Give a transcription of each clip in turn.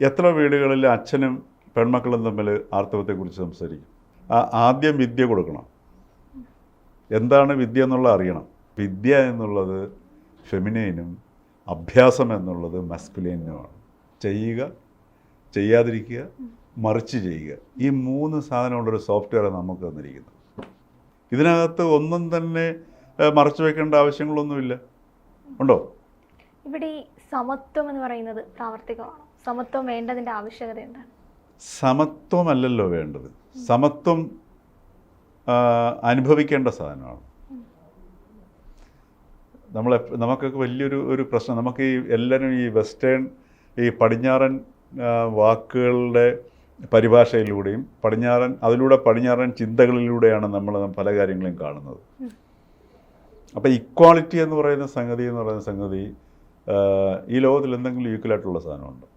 എത്ര വീടുകളിൽ അച്ഛനും പെൺമക്കളും തമ്മിൽ ആർത്തവത്തെക്കുറിച്ച് സംസാരിക്കും. ആദ്യം വിദ്യ കൊടുക്കണം. എന്താണ് വിദ്യ എന്നുള്ളത് അറിയണം. വിദ്യ എന്നുള്ളത് ഫെമിനൈനും അഭ്യാസം എന്നുള്ളത് മസ്കുലൈനുമാണ് ചെയ്യുക ചെയ്യാതിരിക്കുക മറിച്ച് ചെയ്യുക. ഈ മൂന്ന് സാധനമുള്ളൊരു സോഫ്റ്റ്വെയർ നമുക്ക് തന്നിരിക്കുന്നത് ഇതിനകത്ത് ഒന്നും തന്നെ മറച്ചു വെക്കേണ്ട ആവശ്യങ്ങളൊന്നുമില്ല. ഉണ്ടോ? ഇവിടെ സമത്വം എന്ന് പറയുന്നത് പ്രാവർത്തികമാണോ. സമത്വം വേണ്ടതിന്റെ ആവശ്യകത എന്താണ്? സമത്വമല്ലല്ലോ വേണ്ടത്. സമത്വം അനുഭവിക്കേണ്ട സാധനമാണ്. നമ്മൾ നമുക്കൊക്കെ വലിയൊരു ഒരു പ്രശ്നം. നമുക്ക് ഈ എല്ലാവരും ഈ വെസ്റ്റേൺ ഈ പടിഞ്ഞാറൻ വാക്കുകളുടെ പരിഭാഷയിലൂടെയും പടിഞ്ഞാറൻ അതിലൂടെ പടിഞ്ഞാറൻ ചിന്തകളിലൂടെയാണ് നമ്മൾ പല കാര്യങ്ങളും കാണുന്നത്. അപ്പോൾ ഇക്വാളിറ്റി എന്ന് പറയുന്ന സംഗതി എന്ന് പറയുന്ന സംഗതി ഈ ലോകത്തിൽ എന്തെങ്കിലും ഈക്വലായിട്ടുള്ള സാധനമുണ്ട്?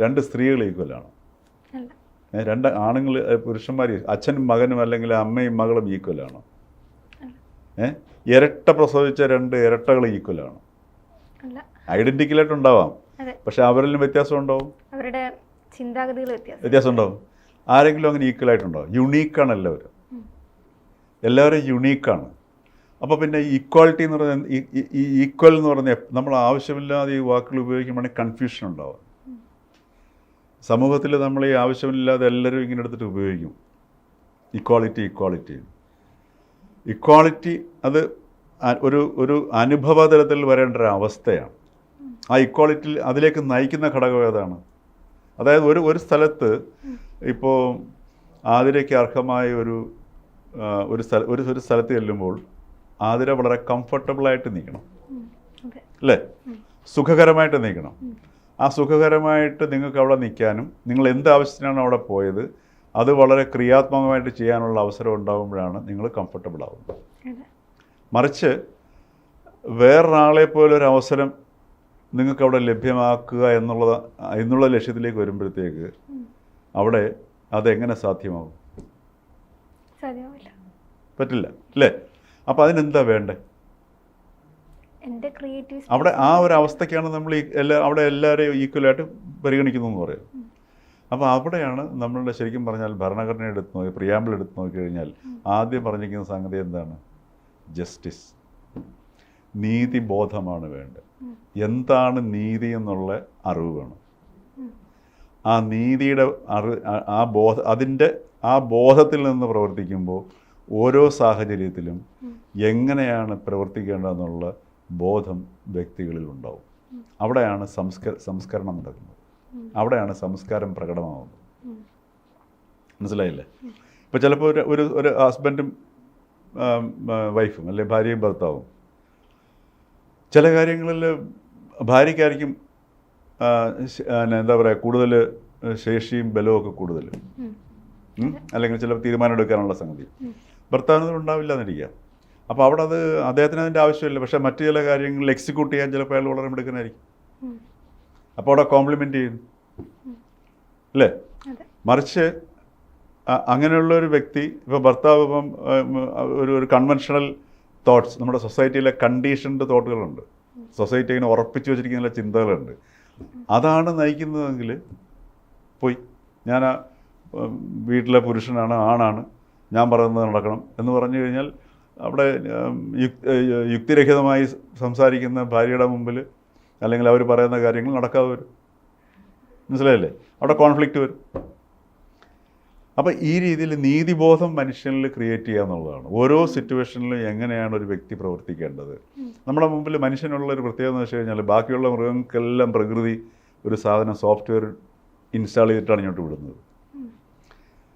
രണ്ട് സ്ത്രീകൾ ഈക്വലാണ് രണ്ട് ആണുങ്ങൾ പുരുഷന്മാർ അച്ഛനും മകനും അല്ലെങ്കിൽ അമ്മയും മകളും ഈക്വലാണ് ഏഹ് ഇരട്ട പ്രസവിച്ച രണ്ട് ഇരട്ടകൾ ഈക്വലാണ് അല്ല. ഐഡന്റിക്കലായിട്ട് ഉണ്ടാവാം. പക്ഷെ അവരിലും വ്യത്യാസം ഉണ്ടാവും അവരുടെ ചിന്താഗതികൾ വ്യത്യാസം. ഉണ്ടാവും ആരെങ്കിലും അങ്ങനെ ഈക്വൽ ഈക്വലായിട്ടുണ്ടാവും യുണീക്കാണ് എല്ലാവരും. എല്ലാവരും യുണീക്കാണ് അപ്പോൾ പിന്നെ ഈക്വാളിറ്റി എന്ന് പറയുന്നത് ഈ- ഈക്വൽ എന്ന് പറഞ്ഞ നമ്മൾ ആവശ്യമില്ലാതെ ഈ വാക്കുകൾ ഉപയോഗിക്കുമ്പോഴാണെങ്കിൽ കൺഫ്യൂഷൻ ഉണ്ടാവും. സമൂഹത്തിൽ നമ്മൾ ഈ ആവശ്യമില്ലാതെ എല്ലാവരും ഇങ്ങനെ എടുത്തിട്ട് ഉപയോഗിക്കും. ഇക്വാളിറ്റി ഇക്വാളിറ്റി ഇക്വാളിറ്റി അത് ഒരു ഒരു അനുഭവ തലത്തിൽ വരേണ്ട ഒരു അവസ്ഥയാണ്. ആ ഇക്വാളിറ്റിയിൽ അതിലേക്ക് നയിക്കുന്ന ഘടകം ഏതാണ്? അതായത് ഒരു ഒരു സ്ഥലത്ത് ഇപ്പോൾ ആതിരയ്ക്ക് അർഹമായ ഒരു ഒരു സ്ഥല ഒരു ഒരു സ്ഥലത്ത് ചെല്ലുമ്പോൾ ആതിര വളരെ കംഫർട്ടബിളായിട്ട് നീക്കണം അല്ലേ? സുഖകരമായിട്ട് നിൽക്കണം ആ സുഖകരമായിട്ട് നിങ്ങൾക്ക് അവിടെ നിൽക്കാനും നിങ്ങൾ എന്ത് ആവശ്യത്തിനാണ് അവിടെ പോയത് അത് വളരെ ക്രിയാത്മകമായിട്ട് ചെയ്യാനുള്ള അവസരം ഉണ്ടാകുമ്പോഴാണ് നിങ്ങൾ കംഫർട്ടബിൾ ആവുന്നത്. മറിച്ച് വേറൊരാളെ പോലൊരു അവസരം നിങ്ങൾക്ക് അവിടെ ലഭ്യമാക്കുക എന്നുള്ളത് എന്നുള്ള ലക്ഷ്യത്തിലേക്ക് വരുമ്പോഴത്തേക്ക് അവിടെ അതെങ്ങനെ സാധ്യമാകും? പറ്റില്ല അല്ലേ? അപ്പോൾ അതിനെന്താ വേണ്ടേ? അവിടെ ആ ഒരു അവസ്ഥയ്ക്കാണ് നമ്മൾ ഈ എല്ലാ അവിടെ എല്ലാവരെയും ഈക്വലായിട്ട് പരിഗണിക്കുന്നു എന്ന് പറയും. അപ്പോൾ അവിടെയാണ് നമ്മളുടെ ശരിക്കും പറഞ്ഞാൽ ഭരണഘടന എടുത്ത് നോക്കി പ്രിയാമ്പിൾ എടുത്ത് നോക്കിക്കഴിഞ്ഞാൽ ആദ്യം പറഞ്ഞിരിക്കുന്ന സംഗതി എന്താണ്? ജസ്റ്റിസ് നീതി ബോധമാണ് വേണ്ടത് എന്താണ് നീതി എന്നുള്ള അറിവ് വേണം. ആ നീതിയുടെ അറി ആ ബോധ അതിന്റെ ആ ബോധത്തിൽ നിന്ന് പ്രവർത്തിക്കുമ്പോൾ ഓരോ സാഹചര്യത്തിലും എങ്ങനെയാണ് പ്രവർത്തിക്കേണ്ടതെന്നുള്ള ബോധം വ്യക്തികളിൽ ഉണ്ടാവും അവിടെയാണ് സംസ്ക സംസ്കരണം നടക്കുന്നത്. അവിടെയാണ് സംസ്കാരം പ്രകടമാവുന്നത്. മനസ്സിലായില്ലേ? ഇപ്പോൾ ചിലപ്പോൾ ഒരു ഒരു ഒരു ഹസ്ബൻഡും വൈഫും അല്ലെ ഭാര്യയും ഭർത്താവും ചില കാര്യങ്ങളിൽ ഭാര്യയ്ക്കായിരിക്കും എന്താ പറയുക കൂടുതൽ ശേഷിയും ബലവും ഒക്കെ കൂടുതൽ? അല്ലെങ്കിൽ ചില തീരുമാനം എടുക്കാനുള്ള സംഗതി. ഭർത്താവിനൊന്നും ഉണ്ടാവില്ല എന്നിരിക്കാം. അപ്പോൾ അവിടെ അത് അദ്ദേഹത്തിന് അതിന്റെ ആവശ്യമില്ല. പക്ഷേ മറ്റു ചില കാര്യങ്ങൾ എക്സിക്യൂട്ട് ചെയ്യാൻ ചിലപ്പോൾ അയാൾ വളരെ മിടുക്കനായിരിക്കും. അപ്പോൾ അവിടെ കോംപ്ലിമെന്റ് ചെയ്യുന്നു. അല്ലേ? മറിച്ച് അങ്ങനെയുള്ള ഒരു വ്യക്തി ഇപ്പോൾ ഭർത്താവ് ഇപ്പം ഒരു ഒരു കൺവെൻഷണൽ തോട്ട്സ് നമ്മുടെ സൊസൈറ്റിയിലെ കണ്ടീഷൻഡ് തോട്ടുകളുണ്ട് സൊസൈറ്റി ഇങ്ങനെ ഉറപ്പിച്ചു വെച്ചിരിക്കുന്ന ചില ചിന്തകളുണ്ട്. അതാണ് നയിക്കുന്നതെങ്കിൽ പോയി. ഞാൻ വീട്ടിലെ പുരുഷനാണ് ആണാണ് ഞാൻ പറയുന്നത് നടക്കണം എന്ന് പറഞ്ഞു കഴിഞ്ഞാൽ അവിടെ യുക്തിരഹിതമായി സംസാരിക്കുന്ന ഭാര്യയുടെ മുമ്പിൽ അല്ലെങ്കിൽ അവർ പറയുന്ന കാര്യങ്ങൾ നടക്കാതെ വരും. മനസ്സിലായില്ലേ? അവിടെ കോൺഫ്ലിക്റ്റ് വരും. അപ്പോൾ ഈ രീതിയിൽ നീതിബോധം മനുഷ്യനിൽ ക്രിയേറ്റ് ചെയ്യുക എന്നുള്ളതാണ്. ഓരോ സിറ്റുവേഷനിലും എങ്ങനെയാണ് ഒരു വ്യക്തി പ്രവർത്തിക്കേണ്ടത്? നമ്മുടെ മുമ്പിൽ മനുഷ്യനുള്ള ഒരു പ്രത്യേകത എന്ന് വെച്ച് കഴിഞ്ഞാൽ ബാക്കിയുള്ള മൃഗങ്ങൾക്കെല്ലാം പ്രകൃതി ഒരു സാധനം സോഫ്റ്റ്വെയർ ഇൻസ്റ്റാൾ ചെയ്തിട്ടാണ് ഇങ്ങോട്ട് വിടുന്നത്.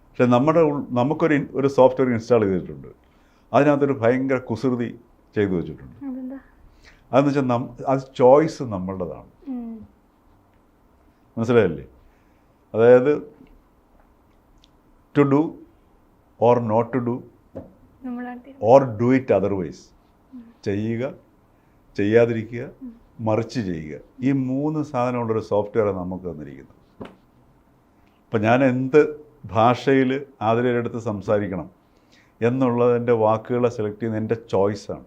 പക്ഷെ നമ്മുടെ നമുക്കൊരു ഒരു സോഫ്റ്റ്വെയർ ഇൻസ്റ്റാൾ ചെയ്തിട്ടുണ്ട്. അതിനകത്തൊരു ഭയങ്കര കുസൃതി ചെയ്തു വെച്ചിട്ടുണ്ട്. അതെന്ന് വെച്ചാൽ നം അത് ചോയ്സ് നമ്മളുടേതാണ്. മനസ്സിലായല്ലേ? അതായത് to do or not to do. Or do it otherwise ചെയ്യുക ചെയ്യാതിരിക്കുക മറിച്ച് ചെയ്യുക. ഈ മൂന്ന് സാധനമുള്ളൊരു സോഫ്റ്റ്വെയർ നമുക്ക് തന്നിരിക്കുന്നത് അപ്പം ഞാൻ എന്ത് ഭാഷയിൽ ആതിരടുത്ത് അടുത്ത് സംസാരിക്കണം? എന്നുള്ളതിന്റെ വാക്കുകളെ സെലക്ട് ചെയ്യുന്ന എന്റെ ചോയ്സാണ്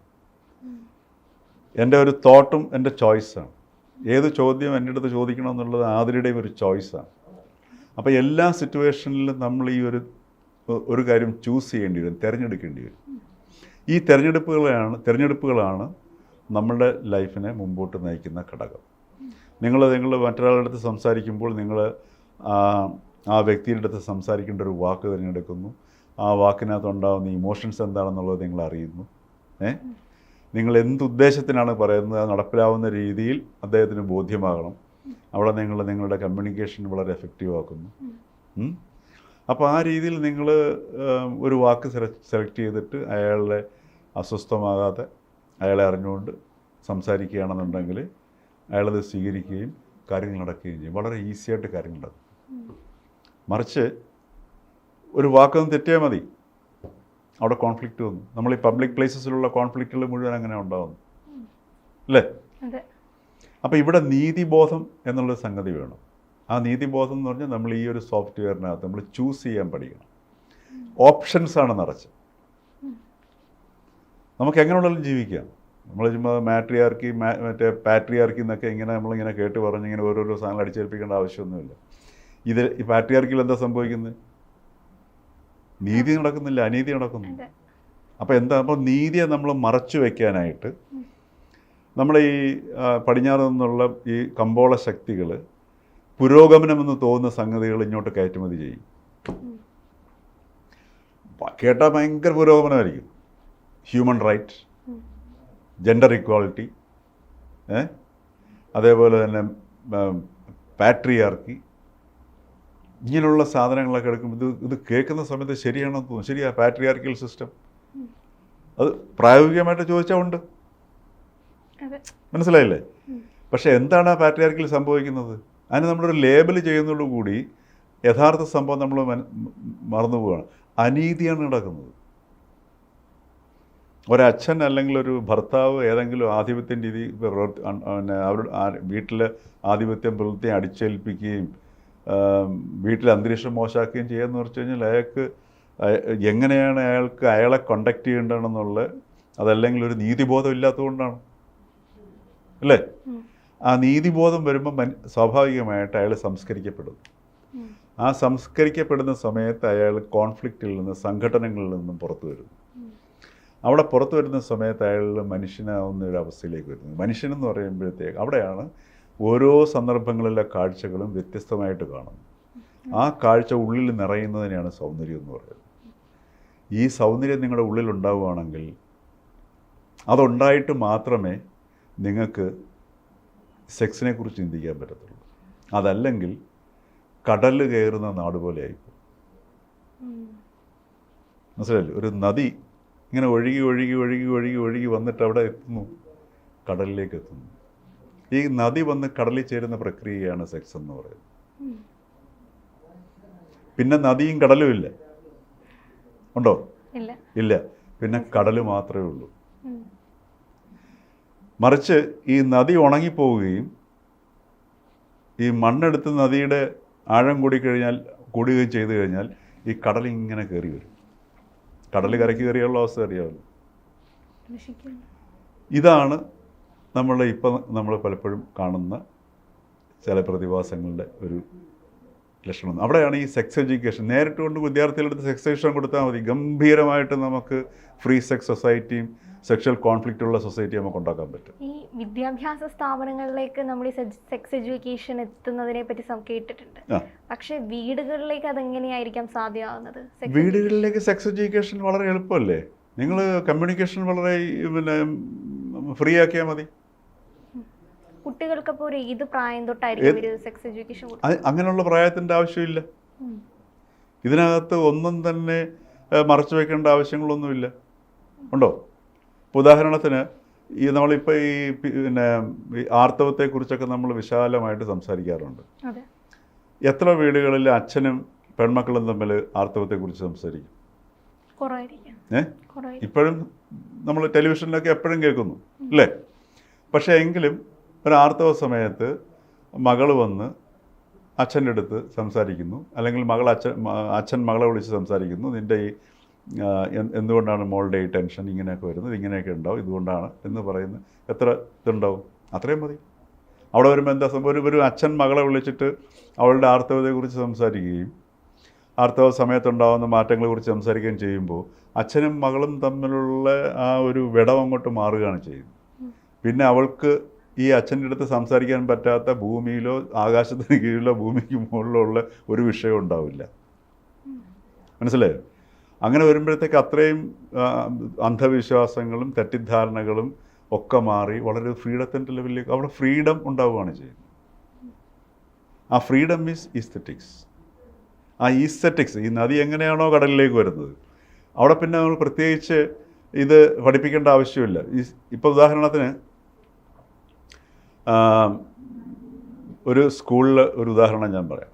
എന്റെ ഒരു തോട്ടും എന്റെ ചോയ്സാണ് ഏത് ചോദ്യം എന്റെ അടുത്ത് ചോദിക്കണം എന്നുള്ളത് ഒരു ചോയ്സാണ് അപ്പോൾ എല്ലാ സിറ്റുവേഷനിലും നമ്മൾ ഈ ഒരു ഒരു കാര്യം ചൂസ് ചെയ്യേണ്ടി വരും തിരഞ്ഞെടുക്കേണ്ടി വരും. ഈ തിരഞ്ഞെടുപ്പുകളാണ് തിരഞ്ഞെടുപ്പുകളാണ് നമ്മളുടെ ലൈഫിനെ മുമ്പോട്ട് നയിക്കുന്ന ഘടകം. നിങ്ങൾ നിങ്ങൾ മറ്റൊരാളുടെ അടുത്ത് സംസാരിക്കുമ്പോൾ നിങ്ങൾ ആ വ്യക്തിയുടെ അടുത്ത് സംസാരിക്കേണ്ട ഒരു വാക്ക് തിരഞ്ഞെടുക്കുന്നു. ആ വാക്കിനകത്ത് ഉണ്ടാകുന്ന ഇമോഷൻസ് എന്താണെന്നുള്ളത് നിങ്ങൾ അറിയുന്നു. ഏ? നിങ്ങൾ എന്ത് ഉദ്ദേശത്തിനാണ് പറയുന്നത് അത് നടപ്പിലാവുന്ന രീതിയിൽ അദ്ദേഹത്തിന് ബോധ്യമാകണം. അവിടെ നിങ്ങൾ നിങ്ങളുടെ കമ്മ്യൂണിക്കേഷൻ വളരെ എഫക്റ്റീവ് ആക്കുന്നു. അപ്പോൾ ആ രീതിയിൽ നിങ്ങൾ ഒരു വാക്ക് സെലക്ട് ചെയ്തിട്ട് അയാളെ അസ്വസ്ഥമാകാതെ അയാളെ അറിഞ്ഞുകൊണ്ട് സംസാരിക്കുകയാണെന്നുണ്ടെങ്കിൽ അയാളത് സ്വീകരിക്കുകയും കാര്യങ്ങൾ നടക്കുകയും ചെയ്യും. വളരെ ഈസിയായിട്ട് കാര്യങ്ങൾ നടക്കും. മറിച്ച് ഒരു വാക്കൊന്ന് തെറ്റിയാൽ മതി. അവിടെ കോൺഫ്ലിക്റ്റ് വന്നു. നമ്മൾ ഈ പബ്ലിക് പ്ലേസസിലുള്ള കോൺഫ്ലിക്റ്റുകൾ മുഴുവൻ അങ്ങനെ ഉണ്ടാകുന്നു അല്ലേ? അപ്പോൾ ഇവിടെ നീതിബോധം എന്നുള്ളൊരു സംഗതി വേണം. ആ നീതിബോധം എന്ന് പറഞ്ഞാൽ നമ്മൾ ഈ ഒരു സോഫ്റ്റ്വെയറിനകത്ത് നമ്മൾ ചൂസ് ചെയ്യാൻ പഠിക്കണം. ഓപ്ഷൻസ് ആണ് നിറച്ച്. നമുക്ക് എങ്ങനെയുള്ളതും ജീവിക്കാം. നമ്മൾ ചുമ്മാ മാട്രിയാർക്കി മറ്റേ പാട്രിയാർക്കി എന്നൊക്കെ ഇങ്ങനെ നമ്മളിങ്ങനെ കേട്ട് പറഞ്ഞ് ഇങ്ങനെ ഓരോരോ സാധനങ്ങൾ അടിച്ചേൽപ്പിക്കേണ്ട ആവശ്യമൊന്നുമില്ല. ഇത് ഈ പാട്രിയാർക്കിൽ എന്താ സംഭവിക്കുന്നത്? നീതി നടക്കുന്നില്ല അനീതി നടക്കുന്നു. അപ്പോൾ എന്താ അപ്പോൾ നീതിയെ നമ്മൾ മറച്ചു വയ്ക്കാനായിട്ട് നമ്മളെ ഈ പടിഞ്ഞാറ് നിന്നുള്ള ഈ കമ്പോള ശക്തികൾ പുരോഗമനമെന്ന് തോന്നുന്ന സംഗതികൾ ഇങ്ങോട്ട് കയറ്റുമതി ചെയ്യും. കേട്ടാൽ ഭയങ്കര പുരോഗമനമായിരിക്കും. ഹ്യൂമൻ റൈറ്റ് ജെൻഡർ ഇക്വാളിറ്റി അതേപോലെ തന്നെ പാട്രിയാർക്കി ഇങ്ങനെയുള്ള സാധനങ്ങളൊക്കെ എടുക്കുമ്പോൾ ഇത് ഇത് കേൾക്കുന്ന സമയത്ത് ശരിയാണെന്ന് തോന്നുന്നു ശരിയാ പാട്രിയാർക്കിയൽ സിസ്റ്റം അത് പ്രായോഗികമായിട്ട് ചോദിച്ചാൽ ഉണ്ട്. മനസ്സിലായില്ലേ? പക്ഷേ എന്താണ് ആ പാട്രിയാർക്കിൽ സംഭവിക്കുന്നത്? അതിന് നമ്മളൊരു ലേബൽ ചെയ്യുന്നതോടു കൂടി യഥാർത്ഥ സംഭവം നമ്മൾ മറന്നു പോവുകയാണ്. അനീതിയാണ് നടക്കുന്നത്. ഒരച്ഛൻ അല്ലെങ്കിൽ ഒരു ഭർത്താവ് ഏതെങ്കിലും ആധിപത്യം രീതി പ്രവർത്തി പിന്നെ അവരുടെ വീട്ടിൽ ആധിപത്യം പ്രവൃത്തി അടിച്ചേൽപ്പിക്കുകയും വീട്ടിലെ അന്തരീക്ഷം മോശമാക്കുകയും ചെയ്യാന്ന് വെച്ച് കഴിഞ്ഞാൽ അയാൾക്ക് എങ്ങനെയാണ് അയാൾക്ക് അയാളെ കോണ്ടാക്ട് ചെയ്യേണ്ടതെന്നുള്ള അതല്ലെങ്കിൽ ഒരു നീതിബോധം ഇല്ലാത്തതുകൊണ്ടാണ്. അല്ലേ? ആ നീതിബോധം വരുമ്പോൾ സ്വാഭാവികമായിട്ട് അയാൾ സംസ്കരിക്കപ്പെടും. ആ സംസ്കരിക്കപ്പെടുന്ന സമയത്ത് അയാൾ കോൺഫ്ലിക്റ്റിൽ നിന്ന് സംഘടനകളിൽ നിന്നും പുറത്തു വരുന്നു. അവിടെ പുറത്തു വരുന്ന സമയത്ത് അയാൾ മനുഷ്യനാവുന്ന ഒരു അവസ്ഥയിലേക്ക് വരുന്നു. മനുഷ്യനെന്ന് പറയുമ്പോഴത്തേക്ക് അവിടെയാണ് ഓരോ സന്ദർഭങ്ങളിലെ കാഴ്ചകളും വ്യത്യസ്തമായിട്ട് കാണുന്നത് ആ കാഴ്ച ഉള്ളിൽ നിറയുന്നതിനെയാണ് സൗന്ദര്യം എന്ന് പറയുന്നത്. ഈ സൗന്ദര്യം നിങ്ങളുടെ ഉള്ളിൽ ഉണ്ടാവുകയാണെങ്കിൽ അതുണ്ടായിട്ട് മാത്രമേ നിങ്ങൾക്ക് സെക്സിനെ കുറിച്ച് ചിന്തിക്കാൻ പറ്റത്തുള്ളൂ. അതല്ലെങ്കിൽ കടൽ കയറുന്ന നാട് പോലെ ആയിരിക്കും മനസ്സിലായില്ലേ? ഒരു നദി ഇങ്ങനെ ഒഴുകി ഒഴുകി ഒഴുകി ഒഴുകി ഒഴുകി വന്നിട്ട് അവിടെ എത്തുന്നു. കടലിലേക്ക് എത്തുന്നു. ഈ നദി വന്ന് കടലിൽ ചേരുന്ന പ്രക്രിയയാണ് സെക്സ് എന്ന് പറയുന്നത്. പിന്നെ നദിയും കടലും ഇല്ല. ഉണ്ടോ? ഇല്ല. പിന്നെ കടൽ മാത്രമേ ഉള്ളൂ. മറിച്ച് ഈ നദി ഉണങ്ങിപ്പോവുകയും ഈ മണ്ണെടുത്ത് നദിയുടെ ആഴം കൂടി കഴിഞ്ഞാൽ കൂടുകയും ചെയ്തു കഴിഞ്ഞാൽ ഈ കടൽ ഇങ്ങനെ കയറി വരും. കടൽ കരയ്ക്ക് കയറിയുള്ള അവസ്ഥ അറിയാമല്ലോ ഇതാണ് നമ്മൾ ഇപ്പം നമ്മൾ പലപ്പോഴും കാണുന്ന ചില പ്രതിഭാസങ്ങളുടെ ഒരു ലക്ഷണം അവിടെയാണ് ഈ സെക്സ് എഡ്യൂക്കേഷൻ നേരിട്ട് കൊണ്ട് വിദ്യാർത്ഥികളെടുത്ത് സെക്സ് എഡ്യൂക്കേഷൻ കൊടുത്താൽ മതി. ഗംഭീരമായിട്ട് നമുക്ക് ഫ്രീ സെക്സ് സൊസൈറ്റിയും സെക്ഷൽ കോൺഫ്ലിക്റ്റ് ഉള്ള സൊസൈറ്റി നമുക്ക് ഉണ്ടാക്കാൻ പറ്റും. ഈ വിദ്യാഭ്യാസ സ്ഥാപനങ്ങളിലേക്ക് നമ്മൾ ഈ സെക്സ് എഡ്യൂക്കേഷൻ എത്തുന്നതിനെ പറ്റി കേട്ടിട്ടുണ്ട്. പക്ഷേ വീടുകളിലേക്ക് അതെങ്ങനെയായിരിക്കാം സാധ്യമാകുന്നത്? വീടുകളിലേക്ക് സെക്സ് എഡ്യൂക്കേഷൻ വളരെ എളുപ്പമല്ലേ? നിങ്ങൾ കമ്മ്യൂണിക്കേഷൻ വളരെ പിന്നെ ഫ്രീ ആക്കിയാൽ മതി. കുട്ടികൾക്കപ്പോൾ ഒരു ഏത് പ്രായം തൊട്ടായിരിക്കും ഒരു സെക്സ് എഡ്യൂക്കേഷൻ അങ്ങനെയുള്ള പ്രായത്തിന്റെ ആവശ്യമില്ല. ഇതിനകത്ത് ഒന്നും തന്നെ മറച്ചു വെക്കേണ്ട ആവശ്യങ്ങളൊന്നുമില്ല. ഉണ്ടോ? ഉദാഹരണത്തിന് ഈ നമ്മളിപ്പോൾ ഈ പിന്നെ ആർത്തവത്തെ ആർത്തവത്തെക്കുറിച്ചൊക്കെ നമ്മൾ വിശാലമായിട്ട് സംസാരിക്കാറുണ്ട്. എത്ര വീടുകളിൽ അച്ഛനും പെൺമക്കളും തമ്മിൽ ആർത്തവത്തെക്കുറിച്ച് സംസാരിക്കും? ഏ? ഇപ്പോഴും നമ്മൾ ടെലിവിഷനിലൊക്കെ എപ്പോഴും കേൾക്കുന്നു അല്ലേ? പക്ഷേ എങ്കിലും ഒരു ആർത്തവ സമയത്ത് മകൾ വന്ന് അച്ഛന്റെ അടുത്ത് സംസാരിക്കുന്നു. അല്ലെങ്കിൽ മകൾ അച്ഛൻ അച്ഛൻ മകളെ വിളിച്ച് സംസാരിക്കുന്നു. നിന്റെ ഈ എന്തുകൊണ്ടാണ് മോളുടെ ഈ ടെൻഷൻ ഇങ്ങനെയൊക്കെ വരുന്നത്? ഇങ്ങനെയൊക്കെ ഉണ്ടാവും. ഇതുകൊണ്ടാണ് എന്ന് പറയുന്ന എത്ര ഇതുണ്ടാവും? അത്രയും മതി. അവിടെ വരുമ്പോൾ എന്താ സംഭവം? ഒരു ഒരു അച്ഛൻ മകളെ വിളിച്ചിട്ട് അവളുടെ ആർത്തവതയെക്കുറിച്ച് സംസാരിക്കുകയും ആർത്തവ സമയത്തുണ്ടാകുന്ന മാറ്റങ്ങളെക്കുറിച്ച് സംസാരിക്കുകയും ചെയ്യുമ്പോൾ അച്ഛനും മകളും തമ്മിലുള്ള ആ ഒരു വിടവ് അങ്ങോട്ട് മാറുകയാണ് ചെയ്യുന്നത്. പിന്നെ അവൾക്ക് ഈ അച്ഛന്റെ അടുത്ത് സംസാരിക്കാൻ പറ്റാത്ത ഭൂമിയിലോ ആകാശത്തിന് കീഴിലോ ഭൂമിക്ക് മുകളിലോ ഉള്ള ഒരു വിഷയം ഉണ്ടാവില്ല. മനസ്സിലായോ? അങ്ങനെ വരുമ്പോഴത്തേക്ക് അത്രയും അന്ധവിശ്വാസങ്ങളും തെറ്റിദ്ധാരണകളും ഒക്കെ മാറി വളരെ ഫ്രീഡത്തിന്റെ ലെവലിലേക്ക് അവിടെ ഫ്രീഡം ഉണ്ടാവുകയാണ് ചെയ്യുന്നത്. ആ ഫ്രീഡം മീൻസ് ഈസ്തറ്റിക്സ്. ആ ഈസ്തറ്റിക്സ് ഈ നദി എങ്ങനെയാണോ കടലിലേക്ക് വരുന്നത്. അവിടെ പിന്നെ നമ്മൾ പ്രത്യേകിച്ച് ഇത് പഠിപ്പിക്കേണ്ട ആവശ്യമില്ല. ഈ ഇപ്പോൾ ഉദാഹരണത്തിന് ഒരു സ്കൂളിൽ ഒരു ഉദാഹരണം ഞാൻ പറയാം.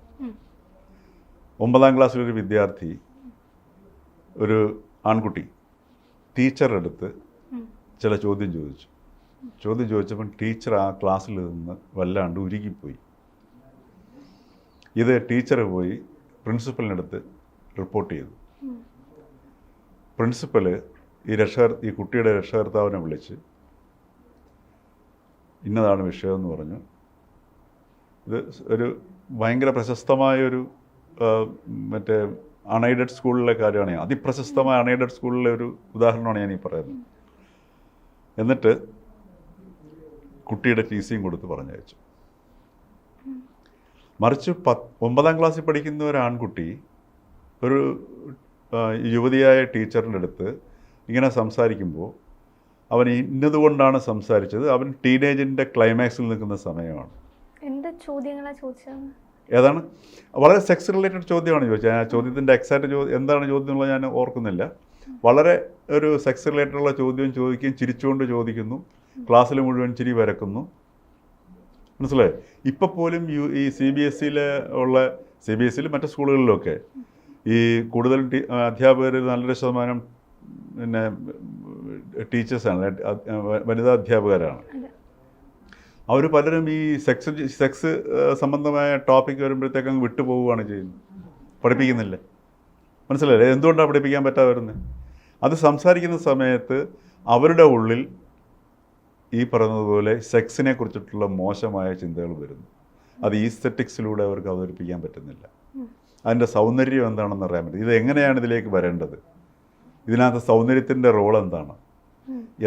ഒമ്പതാം ക്ലാസ്സിലൊരു വിദ്യാർത്ഥി ഒരു ആൺകുട്ടി ടീച്ചറുടെ അടുത്ത് ചില ചോദ്യം ചോദിച്ചു. ചോദ്യം ചോദിച്ചപ്പം ടീച്ചർ ആ ക്ലാസ്സിൽ നിന്ന് വല്ലാണ്ട് ഉരുകിപ്പോയി. ഇത് ടീച്ചർ പോയി പ്രിൻസിപ്പലിനടുത്ത് റിപ്പോർട്ട് ചെയ്തു. പ്രിൻസിപ്പൽ പ്രിൻസിപ്പൽ ഈ രക്ഷകർ ഈ കുട്ടിയുടെ രക്ഷകർത്താവിനെ വിളിച്ച് ഇന്നതാണ് വിഷയം എന്ന് പറഞ്ഞു. ഇത് ഒരു ഭയങ്കര പ്രശസ്തമായൊരു മറ്റേ അണൈഡഡ് സ്കൂളിലെ കാര്യമാണ്. ഞാൻ അതിപ്രശസ്തമായ അണൈഡഡ് സ്കൂളിലെ ഒരു ഉദാഹരണമാണ് ഞാൻ ഈ പറയുന്നത്. എന്നിട്ട് കുട്ടിയുടെ ടി കൊടുത്ത് പറഞ്ഞയച്ചു. മറിച്ച് പത്ത് ഒമ്പതാം ക്ലാസ്സിൽ പഠിക്കുന്ന ഒരു ആൺകുട്ടി ഒരു യുവതിയായ ടീച്ചറിന്റെ അടുത്ത് ഇങ്ങനെ സംസാരിക്കുമ്പോൾ അവൻ ഇന്നതുകൊണ്ടാണ് സംസാരിച്ചത്. അവൻ ടീനേജിന്റെ ക്ലൈമാക്സിൽ നിൽക്കുന്ന സമയമാണ്. എന്ത് ചോദ്യങ്ങളാ ചോദിച്ചത്? ഏതാണ്? വളരെ സെക്സ് റിലേറ്റഡ് ചോദ്യമാണ് ചോദിച്ചത്. ആ ചോദ്യത്തിന്റെ എക്സാക്ട് ചോദ്യം എന്താണ് ചോദ്യം എന്നുള്ളത് ഞാൻ ഓർക്കുന്നില്ല. വളരെ ഒരു സെക്സ് റിലേറ്റഡ് ഉള്ള ചോദ്യം ചോദിക്കുകയും ചിരിച്ചുകൊണ്ട് ചോദിക്കുന്നു. ക്ലാസ്സിൽ മുഴുവൻ ചിരി വരക്കുന്നു. മനസ്സിലായി? ഇപ്പം പോലും യു ഈ സി ബി എസ് സിയിൽ ഉള്ള സി ബി എസ് സിയിൽ മറ്റു സ്കൂളുകളിലൊക്കെ ഈ കൂടുതൽ അധ്യാപകർ നല്ലൊരു ശതമാനം പിന്നെ ടീച്ചേഴ്സാണ് വനിതാ അധ്യാപകരാണ് അവർ പലരും ഈ സെക്സ് സെക്സ് സംബന്ധമായ ടോപ്പിക് വരുമ്പോഴത്തേക്ക് അങ്ങ് വിട്ടുപോവുകയാണ് ചെയ്യുന്നത്. പഠിപ്പിക്കുന്നില്ല. മനസ്സിലായില്ലേ? എന്തുകൊണ്ടാണ് പഠിപ്പിക്കാൻ പറ്റാതെ വരുന്നത് അത് സംസാരിക്കുന്ന സമയത്ത് അവരുടെ ഉള്ളിൽ ഈ പറഞ്ഞതുപോലെ സെക്സിനെ കുറിച്ചിട്ടുള്ള മോശമായ ചിന്തകൾ വരുന്നു. അത് ഈസ്തറ്റിക്സിലൂടെ അവർക്ക് അവതരിപ്പിക്കാൻ പറ്റുന്നില്ല. അതിന്റെ സൗന്ദര്യം എന്താണെന്ന് അറിയാൻ പറ്റും ഇത് എങ്ങനെയാണ് ഇതിലേക്ക് വരേണ്ടത്? ഇതിനകത്ത് സൗന്ദര്യത്തിന്റെ റോൾ എന്താണ്.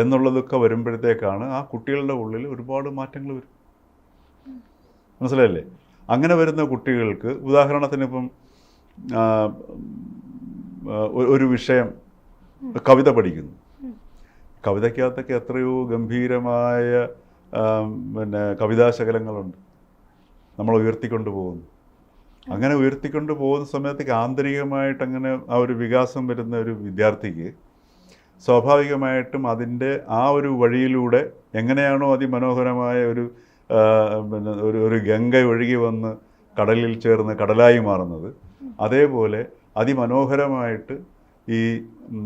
എന്നുള്ളതൊക്കെ വരുമ്പോഴത്തേക്കാണ് ആ കുട്ടികളുടെ ഉള്ളിൽ ഒരുപാട് മാറ്റങ്ങൾ വരും. മനസ്സിലായില്ലേ? അങ്ങനെ വരുന്ന കുട്ടികൾക്ക് ഉദാഹരണത്തിന് ഇപ്പം ഒരു വിഷയം കവിത പഠിക്കുന്നു. കവിതയ്ക്കകത്തൊക്കെ എത്രയോ ഗംഭീരമായ പിന്നെ കവിതാശകലങ്ങളുണ്ട്. നമ്മൾ ഉയർത്തിക്കൊണ്ട് പോകുന്നു. അങ്ങനെ ഉയർത്തിക്കൊണ്ട് പോകുന്ന സമയത്തേക്ക് ആന്തരികമായിട്ട് അങ്ങനെ ആ ഒരു വികാസം വരുന്ന ഒരു വിദ്യാർത്ഥിക്ക് സ്വാഭാവികമായിട്ടും അതിന്റെ ആ ഒരു വഴിയിലൂടെ എങ്ങനെയാണോ അതിമനോഹരമായ ഒരു പിന്നെ ഒരു ഒരു ഗംഗ ഒഴുകി വന്ന് കടലിൽ ചേർന്ന് കടലായി മാറുന്നത്. അതേപോലെ അതിമനോഹരമായിട്ട് ഈ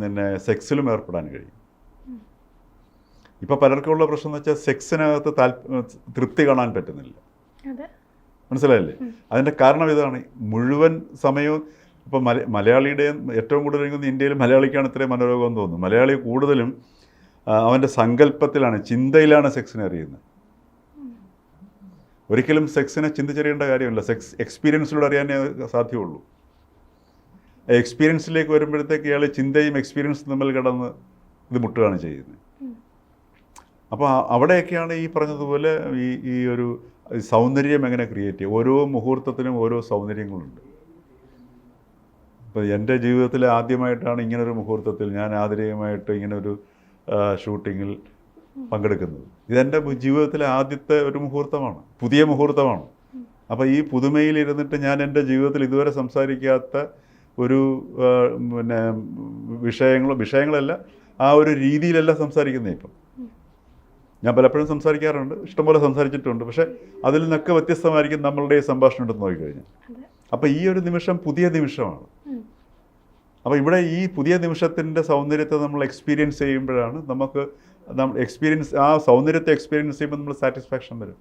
പിന്നെ സെക്സിലും ഏർപ്പെടാൻ കഴിയും. ഇപ്പോൾ പലർക്കുമുള്ള പ്രശ്നം എന്ന് വെച്ചാൽ സെക്സിനകത്ത് താൽ തൃപ്തി കാണാൻ പറ്റുന്നില്ല. മനസ്സിലായില്ലേ? അതിന്റെ കാരണം ഇതാണ്. മുഴുവൻ സമയവും ഇപ്പോൾ മല മലയാളിയുടെ ഏറ്റവും കൂടുതൽ എനിക്ക് ഇന്ത്യയിൽ മലയാളിക്കാണ് ഇത്രയും മനോരോഗം തോന്നുന്നു. മലയാളി കൂടുതലും അവന്റെ സങ്കല്പത്തിലാണ് ചിന്തയിലാണ് സെക്സിനെ അറിയുന്നത്. ഒരിക്കലും സെക്സിനെ ചിന്തിച്ചറിയേണ്ട കാര്യമില്ല. സെക്സ് എക്സ്പീരിയൻസിലൂടെ അറിയാനേ സാധ്യമുള്ളൂ എക്സ്പീരിയൻസിലേക്ക് വരുമ്പോഴത്തേക്ക് ഇയാൾ ചിന്തയും എക്സ്പീരിയൻസും തമ്മിൽ കിടന്ന് ഇത് മുട്ടുകയാണ് ചെയ്യുന്നത്. അപ്പോൾ അവിടെയൊക്കെയാണ് ഈ പറഞ്ഞതുപോലെ ഈ ഈ ഒരു സൗന്ദര്യം എങ്ങനെ ക്രിയേറ്റ് ചെയ്യുക? ഓരോ മുഹൂർത്തത്തിനും ഓരോ സൗന്ദര്യങ്ങളുണ്ട്. ഇപ്പോൾ എന്റെ ജീവിതത്തിൽ ആദ്യമായിട്ടാണ് ഇങ്ങനൊരു മുഹൂർത്തത്തിൽ ഞാൻ ആദരീയമായിട്ട് ഇങ്ങനൊരു ഷൂട്ടിങ്ങിൽ പങ്കെടുക്കുന്നത്. ഇതെന്റെ ജീവിതത്തിലെ ആദ്യത്തെ ഒരു മുഹൂർത്തമാണ്. പുതിയ മുഹൂർത്തമാണ്. അപ്പോൾ ഈ പുതുമയിൽ ഇരുന്നിട്ട് ഞാൻ എന്റെ ജീവിതത്തിൽ ഇതുവരെ സംസാരിക്കാത്ത ഒരു പിന്നെ വിഷയങ്ങൾ വിഷയങ്ങളല്ല ആ ഒരു രീതിയിലല്ല സംസാരിക്കുന്നത് ഇപ്പം. ഞാൻ പലപ്പോഴും സംസാരിക്കാറുണ്ട് ഇഷ്ടംപോലെ സംസാരിച്ചിട്ടുണ്ട്. പക്ഷേ അതിൽ നിന്നൊക്കെ വ്യത്യസ്തമായിരിക്കും നമ്മളുടെ ഈ സംഭാഷണം ഉണ്ടെന്ന് നോക്കിക്കഴിഞ്ഞാൽ. അപ്പോൾ ഈ ഒരു നിമിഷം പുതിയ നിമിഷമാണ്. അപ്പോൾ ഇവിടെ ഈ പുതിയ നിമിഷത്തിന്റെ സൗന്ദര്യത്തെ നമ്മൾ എക്സ്പീരിയൻസ് ചെയ്യുമ്പോഴാണ് നമുക്ക് നമ്മൾ എക്സ്പീരിയൻസ് ആ സൗന്ദര്യത്തെ എക്സ്പീരിയൻസ് ചെയ്യുമ്പോൾ നമ്മൾ സാറ്റിസ്ഫാക്ഷൻ വരും.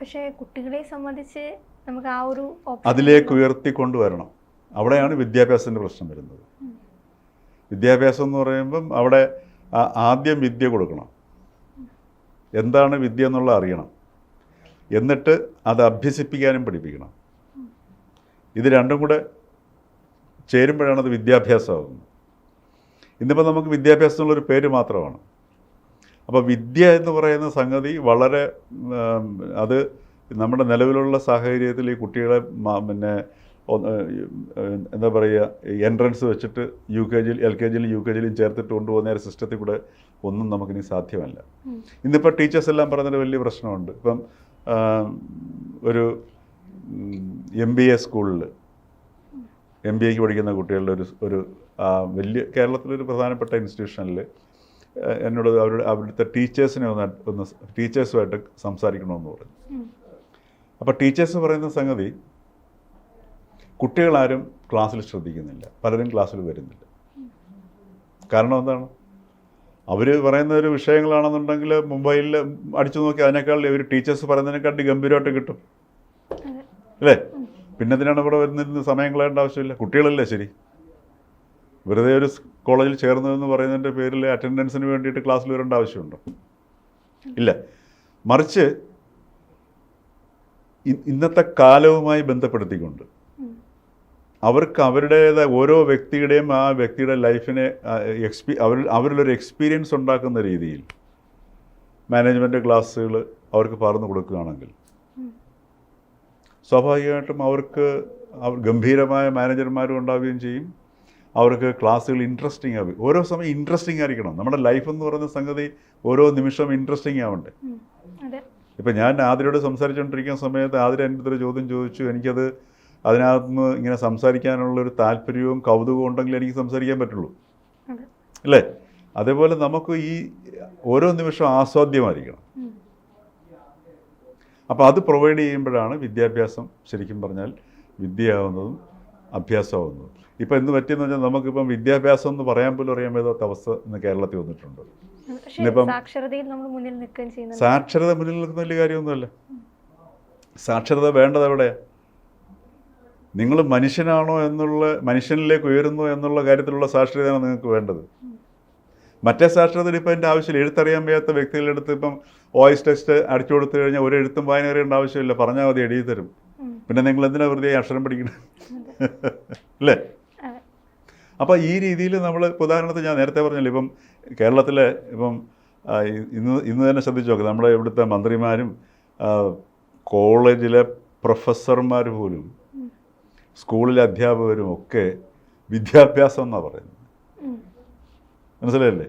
പക്ഷേ കുട്ടികളെ സംബന്ധിച്ച് നമുക്ക് ആ ഒരു അതിലേക്ക് അതിലേക്ക് ഉയർത്തിക്കൊണ്ടുവരണം അവിടെയാണ് വിദ്യാഭ്യാസത്തിന്റെ പ്രശ്നം വരുന്നത്. വിദ്യാഭ്യാസം എന്ന് പറയുമ്പം അവിടെ ആദ്യം വിദ്യ കൊടുക്കണം. എന്താണ് വിദ്യ എന്നുള്ള അറിയണം. എന്നിട്ട് അത് അഭ്യസിപ്പിക്കാനും പഠിപ്പിക്കണം. ഇത് രണ്ടും കൂടെ ചേരുമ്പോഴാണ് അത് വിദ്യാഭ്യാസമാകുന്നത്. ഇന്നിപ്പോൾ നമുക്ക് വിദ്യാഭ്യാസം എന്നുള്ളൊരു പേര് മാത്രമാണ്. അപ്പോൾ വിദ്യ എന്ന് പറയുന്ന സംഗതി വളരെ അത് നമ്മുടെ നിലവിലുള്ള സാഹചര്യത്തിൽ ഈ കുട്ടികളെ പിന്നെ എന്താ പറയുക എൻട്രൻസ് വെച്ചിട്ട് യു കെ ജിയിൽ എൽ കെ ജിയിലും യു കെ ജിയിലും ചേർത്തിട്ട് കൊണ്ടുപോകുന്ന ഒരു സിസ്റ്റത്തിൽ കൂടെ ഒന്നും നമുക്കിനി സാധ്യമല്ല. ഇന്നിപ്പോൾ ടീച്ചേഴ്സ് എല്ലാം പറയുന്നൊരു വലിയ പ്രശ്നമുണ്ട്. ഇപ്പം ഒരു എം ബി എ സ്കൂളിൽ എം ബി എക്ക് പഠിക്കുന്ന കുട്ടികളുടെ ഒരു ഒരു വലിയ കേരളത്തിലൊരു പ്രധാനപ്പെട്ട ഇൻസ്റ്റിറ്റ്യൂഷനിൽ എന്നോട് അവരുടെ അവിടുത്തെ ടീച്ചേഴ്സിനെ ഒന്ന് ഒന്ന് ടീച്ചേഴ്സുമായിട്ട് സംസാരിക്കണമെന്ന് പറഞ്ഞു. അപ്പോൾ ടീച്ചേഴ്സ് പറയുന്ന സംഗതി കുട്ടികളാരും ക്ലാസ്സിൽ ശ്രദ്ധിക്കുന്നില്ല. പലരും ക്ലാസ്സിൽ വരുന്നില്ല. കാരണം എന്താണ്? അവർ പറയുന്ന ഒരു വിഷയങ്ങളാണെന്നുണ്ടെങ്കിൽ മുംബൈയിൽ അടിച്ചു നോക്കി അതിനേക്കാൾ ഇവർ ടീച്ചേഴ്സ് പറയുന്നതിനെക്കാട്ടി ഗംഭീരമായിട്ട് കിട്ടും. അല്ലേ? പിന്നെ അതിനാണ് ഇവിടെ വരുന്നിരുന്ന് സമയം കളയേണ്ട ആവശ്യമില്ല? കുട്ടികളല്ലേ ശരി. വെറുതെ ഒരു കോളേജിൽ ചേർന്നതെന്ന് പറയുന്നതിന്റെ പേരിൽ അറ്റൻഡൻസിന് വേണ്ടിയിട്ട് ക്ലാസ്സിൽ വരേണ്ട ആവശ്യമുണ്ടോ? ഇല്ല. മറിച്ച് ഇന്നത്തെ കാലവുമായി ബന്ധപ്പെടുത്തിക്കൊണ്ട് അവർക്ക് അവരുടേതായ ഓരോ വ്യക്തിയുടെയും ആ വ്യക്തിയുടെ ലൈഫിനെ എക്സ്പീ അവർ അവരിലൊരു എക്സ്പീരിയൻസ് ഉണ്ടാക്കുന്ന രീതിയിൽ മാനേജ്മെന്റ് ക്ലാസ്സുകൾ അവർക്ക് പകർന്നു കൊടുക്കുകയാണെങ്കിൽ. സ്വാഭാവികമായിട്ടും അവർക്ക് ഗംഭീരമായ മാനേജർമാരും ഉണ്ടാവുകയും ചെയ്യും. അവർക്ക് ക്ലാസ്സുകൾ ഇൻട്രസ്റ്റിംഗ് ആവും ഓരോ സമയം ഇൻട്രസ്റ്റിംഗ് ആയിരിക്കണം. നമ്മുടെ ലൈഫ് എന്ന് പറയുന്ന സംഗതി ഓരോ നിമിഷം ഇൻട്രസ്റ്റിംഗ് ആവണ്ടേ? ഇപ്പം ഞാൻ ആതിരയോട് സംസാരിച്ചുകൊണ്ടിരിക്കുന്ന സമയത്ത് ആതിര എന്റെ അടുത്തൊരു ചോദ്യം ചോദിച്ചു. എനിക്കത് അതിനകത്തുനിന്ന് ഇങ്ങനെ സംസാരിക്കാനുള്ള ഒരു താല്പര്യവും കൗതുകവും ഉണ്ടെങ്കിൽ എനിക്ക് സംസാരിക്കാൻ പറ്റുള്ളൂ. അല്ലേ? അതേപോലെ നമുക്ക് ഈ ഓരോ നിമിഷവും ആസ്വാദ്യമായിരിക്കണം. അപ്പോൾ അത് പ്രൊവൈഡ് ചെയ്യുമ്പോഴാണ് വിദ്യാഭ്യാസം ശരിക്കും പറഞ്ഞാൽ വിദ്യയാവുന്നതും അഭ്യാസമാവുന്നതും. ഇപ്പം എന്ത് പറ്റിയെന്ന് പറഞ്ഞാൽ നമുക്കിപ്പം വിദ്യാഭ്യാസം എന്ന് പറയാൻ പോലും അറിയാൻ പറ്റാത്ത അവസ്ഥ ഇന്ന് കേരളത്തിൽ വന്നിട്ടുണ്ട്. ഇന്നിപ്പം- സാക്ഷരത മുന്നിൽ നിൽക്കുന്ന വലിയ കാര്യമൊന്നുമല്ല. സാക്ഷരത വേണ്ടത് എവിടെയാണ് നിങ്ങൾ മനുഷ്യനാണോ എന്നുള്ള മനുഷ്യനിലേക്ക് ഉയരുന്നു എന്നുള്ള കാര്യത്തിലുള്ള സാക്ഷരതയാണ് നിങ്ങൾക്ക് വേണ്ടത്. മറ്റേ സാക്ഷരതയിൽ ഇപ്പം എന്റെ ആവശ്യമില്ല. എഴുത്തറിയാൻ വയ്യാത്ത വ്യക്തികളുടെ അടുത്ത് ഇപ്പം വോയിസ് ടെസ്റ്റ് അടിച്ചു കൊടുത്തു കഴിഞ്ഞാൽ ഒരു എഴുത്തും വായന അറിയേണ്ട ആവശ്യമില്ല. പറഞ്ഞാൽ മതി എഴുതി തരും. പിന്നെ നിങ്ങൾ എന്തിനാ വെറുതെ അക്ഷരം പഠിക്കണം? അല്ലേ? അപ്പം അപ്പോൾ ഈ രീതിയിൽ നമ്മൾ ഉദാഹരണത്തിന് ഞാൻ നേരത്തെ പറഞ്ഞല്ലോ ഇപ്പം കേരളത്തിലെ ഇപ്പം ഇന്ന് ഇന്ന് തന്നെ ശ്രദ്ധിച്ചു നോക്കുക നമ്മുടെ ഇവിടുത്തെ മന്ത്രിമാരും കോളേജിലെ പ്രൊഫസർമാർ പോലും സ്കൂളിലെ അധ്യാപകരും ഒക്കെ വിദ്യാഭ്യാസം എന്നാണ് പറയുന്നത്. മനസ്സിലായില്ലേ?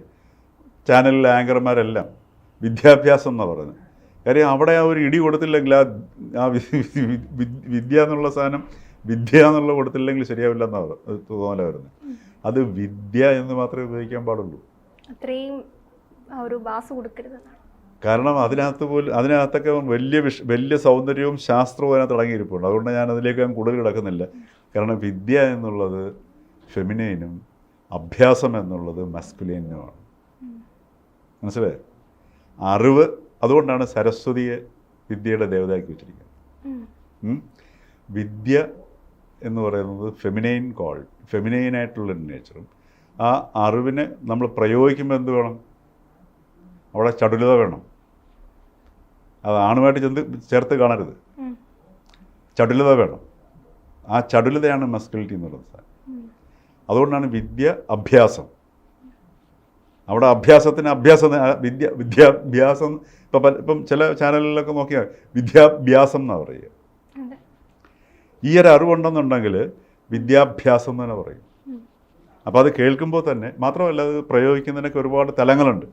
ചാനലിലെ ആങ്കർമാരെല്ലാം വിദ്യാഭ്യാസം എന്ന് പറയുന്നത്. കാര്യം അവിടെ ആ ഒരു ഇടി കൊടുത്തില്ലെങ്കിൽ ആ ആ വിദ്യ എന്നുള്ള സാധനം വിദ്യ എന്നുള്ള കൊടുത്തില്ലെങ്കിൽ ശരിയാവില്ല എന്നാണ് തോന്നല വരുന്നത് അത് വിദ്യ എന്ന് മാത്രമേ ഉപയോഗിക്കാൻ പാടുള്ളൂ. അത്രയും ഒരു ബാസ് കൊടുക്കരുത് കാരണം അതിനകത്ത് പോലും അതിനകത്തൊക്കെ വലിയ വിഷ വലിയ സൗന്ദര്യവും ശാസ്ത്രവും അതിനകത്ത് അടങ്ങിയിരിപ്പുണ്ട്. അതുകൊണ്ട് ഞാൻ അതിലേക്ക് ഞാൻ കൂടുതൽ കിടക്കുന്നില്ല. കാരണം വിദ്യ എന്നുള്ളത് ഫെമിനൈനും അഭ്യാസം എന്നുള്ളത് മസ്കുലീനുമാണ് മനസ്സിലായോ? അറിവ് അതുകൊണ്ടാണ് സരസ്വതിയെ വിദ്യയുടെ ദേവതയാക്കി വെച്ചിരിക്കുന്നത്? വിദ്യ എന്ന് പറയുന്നത് ഫെമിനൈൻ കോൾ ഫെമിനൈനായിട്ടുള്ള നേച്ചറും ആ അറിവിനെ നമ്മൾ പ്രയോഗിക്കുമ്പോൾ എന്ത് വേണം? അവിടെ ചടുലത വേണം. അത് ആണുമായിട്ട് ചെന്ന് ചേർത്ത് കാണരുത്. ചടുലത വേണം. ആ ചടുലതയാണ് മസ്കുലിറ്റി എന്നുള്ളത് ഉം. അതുകൊണ്ടാണ് വിദ്യ അഭ്യാസം. അവിടെ അഭ്യാസത്തിന് അഭ്യാസം വിദ്യ വിദ്യാഭ്യാസം ഇപ്പം പല- ഇപ്പം ചില ചാനലിലൊക്കെ നോക്കിയാൽ വിദ്യാഭ്യാസം എന്നാണ് പറയുക. ഈ ഒരു അറിവുണ്ടെന്നുണ്ടെങ്കിൽ വിദ്യാഭ്യാസം എന്ന് തന്നെ പറയും. അപ്പോൾ അത് കേൾക്കുമ്പോൾ തന്നെ മാത്രമല്ല അത് പ്രയോഗിക്കുന്നതിനൊക്കെ ഒരുപാട് തലങ്ങളുണ്ട്.